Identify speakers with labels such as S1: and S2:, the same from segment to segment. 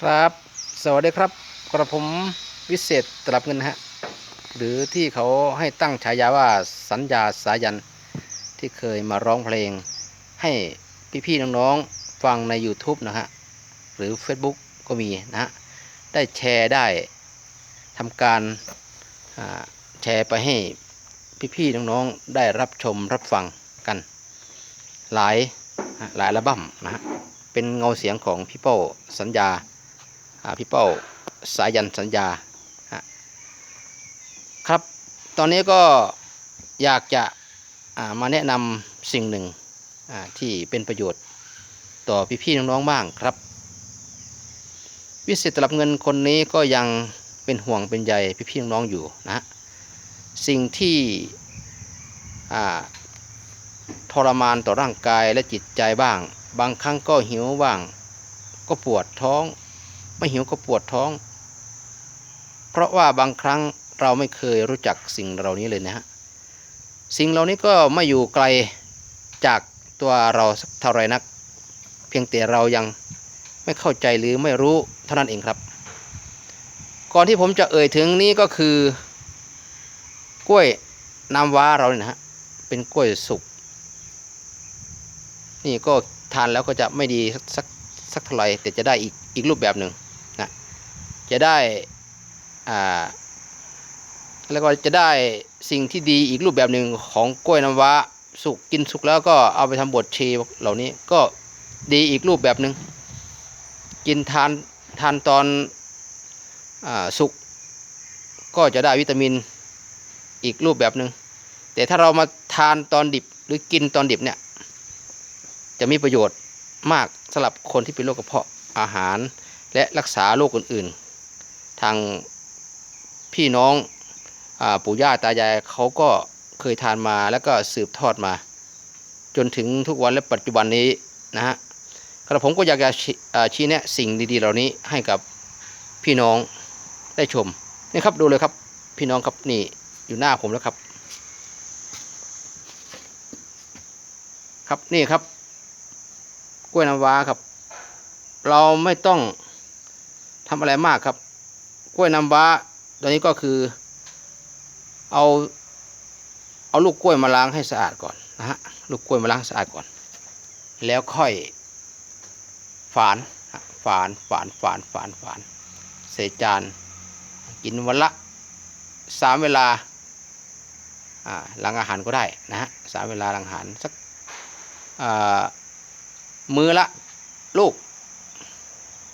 S1: ครับ สวัสดีครับ กระผมวิเศษตลับเงินฮะ หรือที่เขาให้ตั้งฉายาว่าสัญญาสายันที่เคยมาร้องเพลง ให้พี่ๆน้องๆฟังใน YouTube นะฮะ หรือ Facebook ก็มีนะฮะ ได้แชร์ได้ทำการแชร์ไปให้พี่ๆน้องๆได้รับชมรับฟังกัน หลายหลายอัลบั้มนะฮะเป็นเงาเสียงของพี่เป้สัญญา พี่เป้าสายันสัญญาครับ ตอนนี้ก็อยากจะามาแนะนำสิ่งหนึ่งที่เป็นประโยชน์ต่อพี่ๆน้องๆบ้างครับ วิเศษตลับเงินคนนี้ก็ยังเป็นห่วงเป็นใยพี่ๆน้องๆอยู่นะสิ่งที่ทรมานต่อร่างกายและจิตใจบ้าง บางครั้งก็หิวบ้าง ก็ปวดท้อง ไม่หิวก็ปวดท้อง เพราะว่าบางครั้งเราไม่เคยรู้จักสิ่งเหล่านี้เลยนะฮะสิ่งเหล่านี้ก็ไม่อยู่ไกลจากตัวเราสักเท่าไรนัก เพียงแต่เรายังไม่เข้าใจหรือไม่รู้เท่านั้นเองครับ ก่อนที่ผมจะเอ่ยถึงนี้ก็คือกล้วยน้ำว้าเราเนี่ยนะฮะเป็นกล้วยสุกนี่ก็ทานแล้วก็จะไม่ดีสักสักเท่าไหร่แต่จะได้อีกอีกรูปแบบหนึ่ง จะได้อ่าแล้วก็จะได้สิ่งที่ดีอีกรูปแบบหนึ่งของกล้วยน้ำว้าสุกกินสุกแล้วก็เอาไปทำบดชีเหล่านี้ก็ดีอีกรูปแบบหนึ่งกินทานทานตอนอสุกก็จะได้วิตามินอีกรูปแบบหนึ่งแต่ถ้าเรามาทานตอนดิบหรือกินตอนดิบเนี่ยจะมีประโยชน์มากสำหรับคนที่เป็นโรคกระเพาะอาหารและรักษาโรคอื่นๆ ทางพี่น้องอปู่ย่าตายายเขาก็เคยทานมาแล้วก็สืบทอดมา จนถึงทุกวันและปัจจุบันนี้นะฮะกระผมก็อยากจะชี้แนะสิ่งดีๆ เหล่านี้ให้กับพี่น้องได้ชมนี่ครับดูเลยครับพี่น้องครับนี่อยู่หน้าผมแล้วครับ ครับนี่ครับ กล้วยน้ำว้าครับ เราไม่ต้องทำอะไรมากครับ กล้วยน้ำว้าตัวนี้ก็คือเอาเอาลูกกล้วยมาล้างให้สะอาดก่อนนะฮะลูกกล้วยมาล้างสะอาดก่อน แล้วค่อยฝานฝานฝานฝานฝานฝานใส่จานกินวันละสามเวลาอ่าหลังอาหารก็ได้นะฮะสามเวลาหลังอาหารสักมือละลูก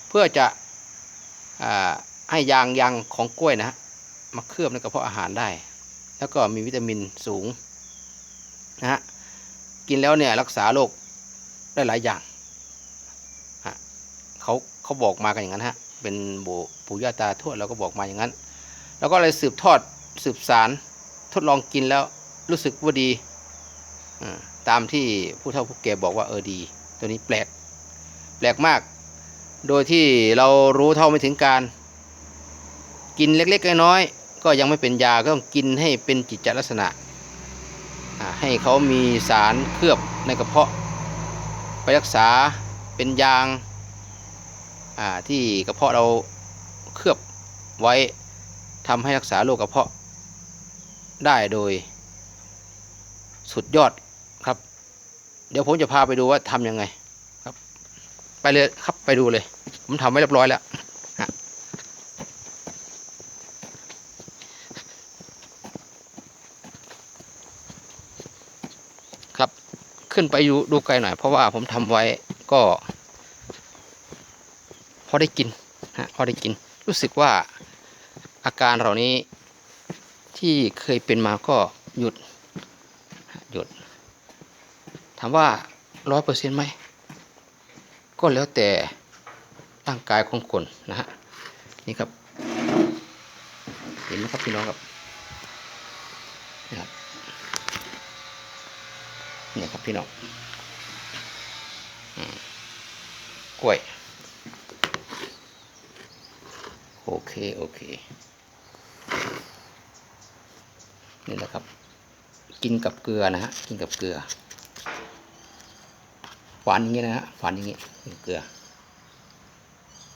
S1: เพื่อจะอ ให้ยางยางของกล้วยนะฮะมาเคลือบในกระเพาะอาหารได้ แล้วก็มีวิตามินสูงนะฮะกินแล้วเนี่ยรักษาโรคได้หลายอย่างฮะเขาเขาบอกมากันอย่างนั้นฮะเป็นโบปู่ย่าตาทวดเราก็บอกมาอย่างนั้น แล้วก็เลยสืบทอดสืบสารทดลองกินแล้วรู้สึกว่าดีอ่าตามที่ผู้เฒ่าผู้แก่บอกว่าเออดี ตัวนี้แปลกแปลกมาก โดยที่เรารู้เท่าไม่ถึงการ กินเล็กๆน้อยๆก็ยังไม่เป็นยาก็ต้องกินให้เป็นจิตจลักษณะ ให้เขามีสารเคลือบในกระเพาะ ไปรักษาเป็นยางาที่กระเพาะเราเคลือบไว้ทำให้รักษาโรคกระเพาะได้โดยสุดยอดครับ เดี๋ยวผมจะพาไปดูว่าทำยังไงครับ ไปเลยครับไปดูเลย ผมทำไว้เรียบร้อยแล้วฮะครับ ขึ้นไปดูไกลหน่อย เพราะว่าผมทำไว้ก็ พอได้กินฮะพอได้กิน รู้สึกว่าอาการเหล่านี้ที่เคยเป็นมาก็หยุดหยุดถามว่าร้อยเปอร์เซ็นต์ไหมก็แล้วแต่ร่างกายของคนนะฮะนี่ครับเห็นไหมครับพี่น้องครับนี่ครับ นี่ครับพี่น้องอกล้วย โอเค โอเค นี่แหละครับ กินกับเกลือนะฮะ กินกับเกลือฝานอย่างงี้นะฮะฝานอย่างงี้กินเกลือ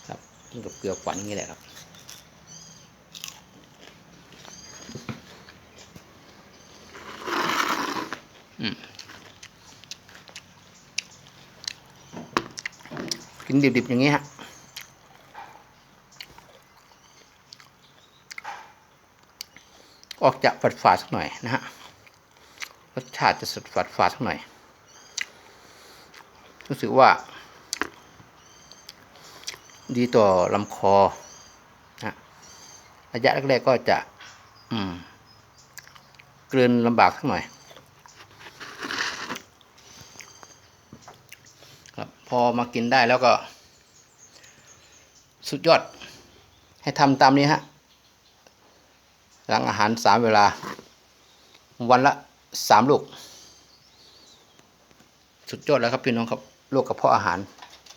S1: ครับ กินกับเกลือขวัญอย่างนี้แหละครับอืม กินดิบๆอย่างนี้ฮะออกจะฝาดฝาดสักหน่อยนะฮะรสชาติจะสดฝาดฝาดสักหน่อย รู้สึกว่า ดีต่อลำคอนะระยะแรกๆก็จะ อืมกลืนลำบากสักหน่อย ครับ พ อมากินได้แล้วก็ สุดยอด ให้ทำตามนี้ฮะ หลังอาหารสามเวลา วันละสามลูก สุดยอดแล้วครับพี่น้องครับโรคกระเพาะอาหาร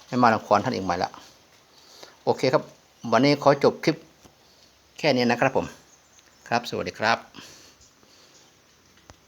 S1: ไม่มาลังควานท่านอีกใหม่ละโอเคครับ วันนี้ขอจบคลิปแค่นี้นะครับผม ครับ สวัสดีครับ